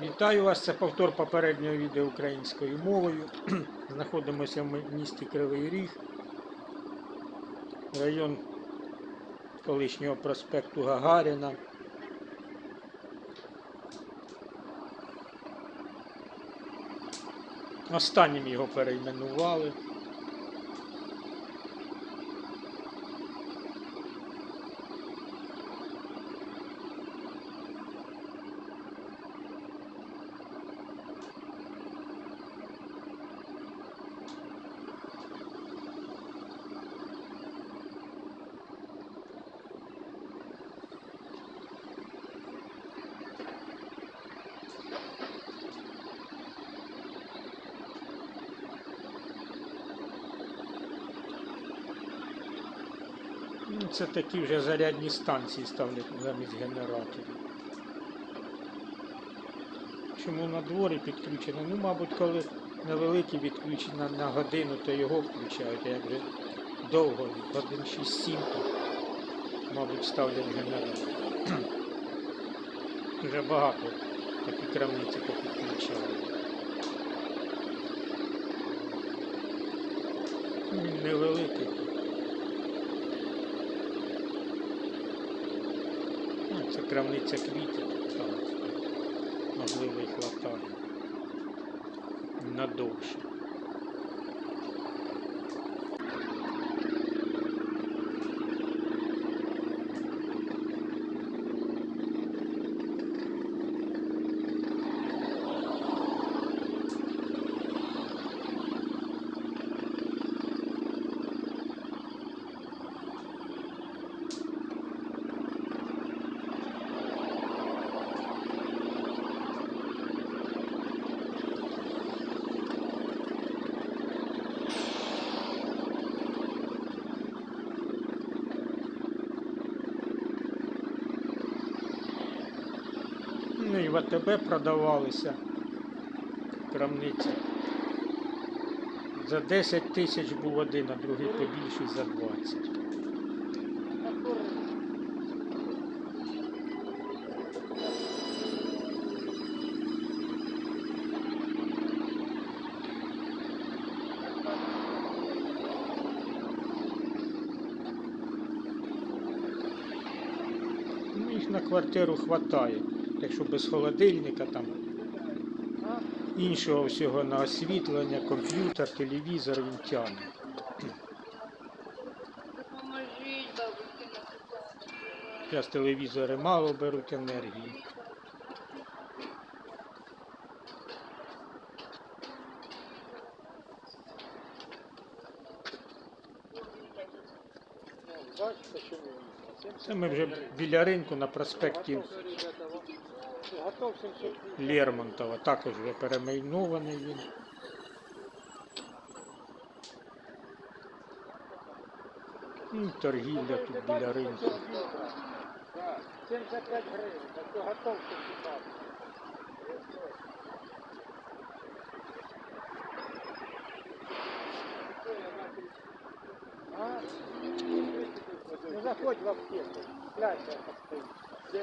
Вітаю вас, це повтор попереднього відео українською мовою. Знаходимося в місті Кривий Ріг, район колишнього проспекту Гагаріна. Останнім його перейменували. Це такі вже зарядні станції ставлять замість генераторів. Чому на дворі підключено? Ну, мабуть, коли невеликі відключення на годину, то його включають, а як вже довго, годин 6-7, то, мабуть, ставлять генератор. Вже багато такі крамниці попідключали. Ну, невеликий. Ну, це крамниця квітів, там можливо і хватає. Надовше. Ну і в АТБ продавалися крамниці. За 10 тисяч був один, а другий побільший за 20. Ну, їх на квартиру хватає, якщо без холодильника там іншого всього на освітлення, комп'ютер, телевізор він тягне. Зараз телевізори мало беруть енергії. Ви Це ми вже біля ринку на проспекті Готов 700 Лермонтова. Також вже перейменований він. Ну, і торгівля тут біля ринку. 75 гривень, то готов 70. А? Ну заходь в аптеку. Глянь, как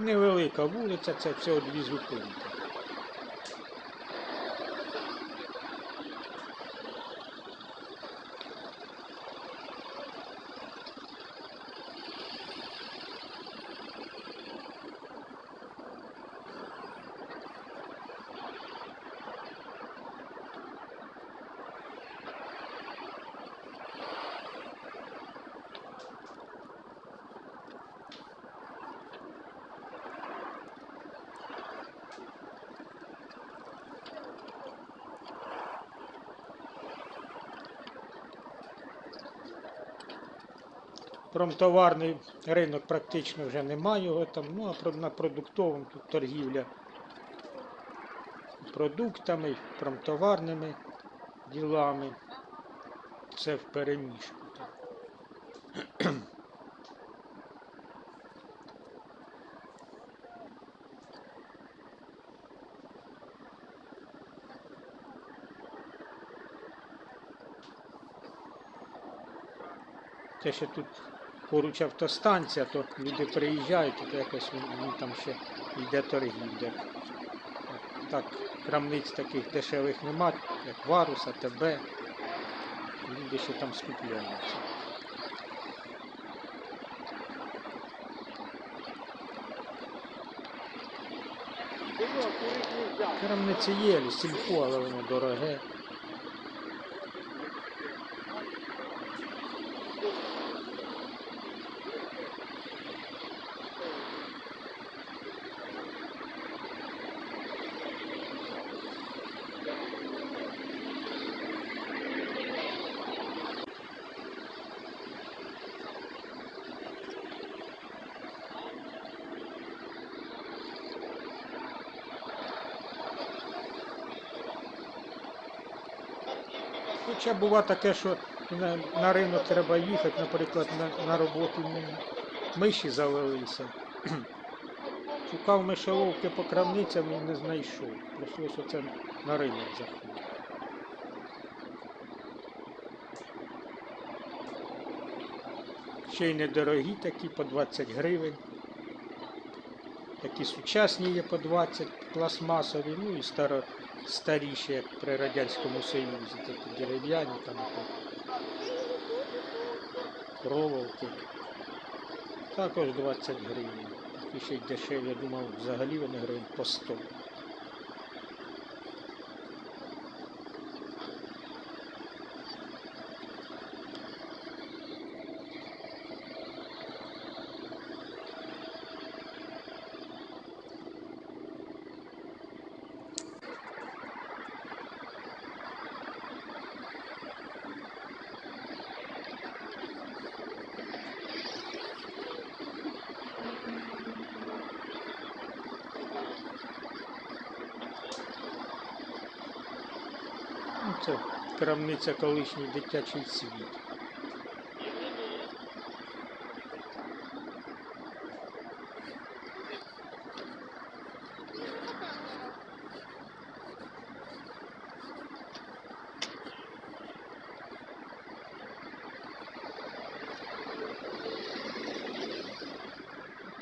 Невелика вулиця, це всього дві зупинки. Промтоварний ринок практично вже немає його там, ну а на продуктовому тут торгівля продуктами, промтоварними ділами. Це в переміжку. Те, що тут поруч автостанція, то люди приїжджають, то якось там ще йде торгівля. Так, крамниць таких дешевих нема, як Варуса, ТБ. Люди ще там скупляються. Крамниці є, сільпо, але воно дороге. Хоча бува таке, що на, на ринок треба їхати, наприклад, на, на роботу миші завелися. Шукав мишоловки по крамницям і не знайшов. Прийшлося оце на ринок заходити. Ще й недорогі такі по 20 гривень. Такі сучасні є по 20 пластмасові, ну і старо, старіші, як при Радянському Союзі, такі дерев'яні там проволоки. Також 20 гривень. Такі ще й дешеві, я думав, взагалі вони гривень по 100. Ну, це крамниця колишній дитячий світ.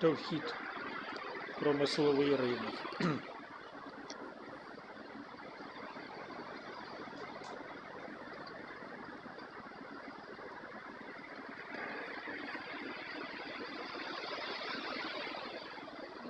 То вхід промисловий ринок.